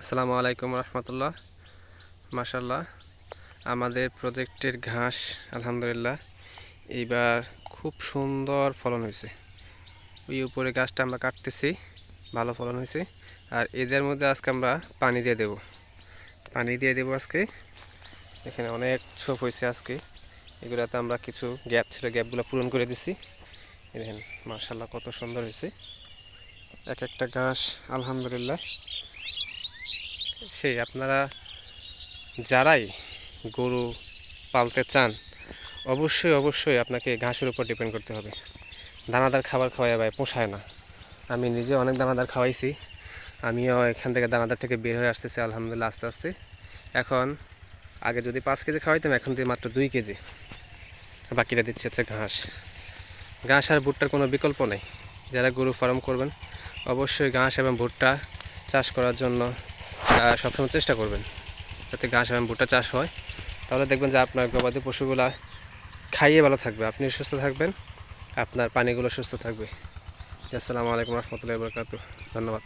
আসসালামু আলাইকুম রহমতুল্লাহ। মাশাল্লাহ আমাদের প্রজেক্টের ঘাস, আলহামদুলিল্লাহ, এইবার খুব সুন্দর ফলন হয়েছে। ওই উপরে গাছটা আমরা কাটতেছি, ভালো ফলন হয়েছে। আর এদের মধ্যে আজকে আমরা পানি দিয়ে দেব। পানি দিয়ে দেব আজকে। এখানে অনেক ছোপ হয়েছে আজকে। এগুলাতে আমরা কিছু গ্যাপ ছিল, গ্যাপগুলো পূরণ করে দিছি। দেখেন মার্শাল্লাহ কত সুন্দর হয়েছে। এক একটা ঘাস আলহামদুলিল্লাহ। সেই আপনারা যারাই গরু পালতে চান, অবশ্যই অবশ্যই আপনাকে ঘাসের উপর ডিপেন্ড করতে হবে। দানাদার খাবার খাওয়াই ভাই, পোষায় না। আমি নিজে অনেক দানাদার খাওয়াইছি। আমিও এখান থেকে দানাদার থেকে বের হয়ে আসতেছি, আলহামদুলিল্লাহ, আস্তে আস্তে। এখন আগে যদি পাঁচ কেজি খাওয়াইতাম, এখন দিয়ে মাত্র দুই কেজি। বাকিটা দিচ্ছে হচ্ছে ঘাস। ঘাস আর ভুট্টার কোনো বিকল্প নেই। যারা গরু ফার্ম করবেন, অবশ্যই ঘাস এবং ভুট্টা চাষ করার জন্য সবসময় চেষ্টা করবেন যাতে ঘাস এবং ভুট্টা চাষ হয়। তাহলে দেখবেন যে আপনার গবাদি পশুগুলা খাইয়ে ভালো থাকবে। আপনি সুস্থ থাকবেন, আপনার পানিগুলো সুস্থ থাকবে। আসসালামু আলাইকুম রহমতুল্লাহ বরকাত ধন্যবাদ।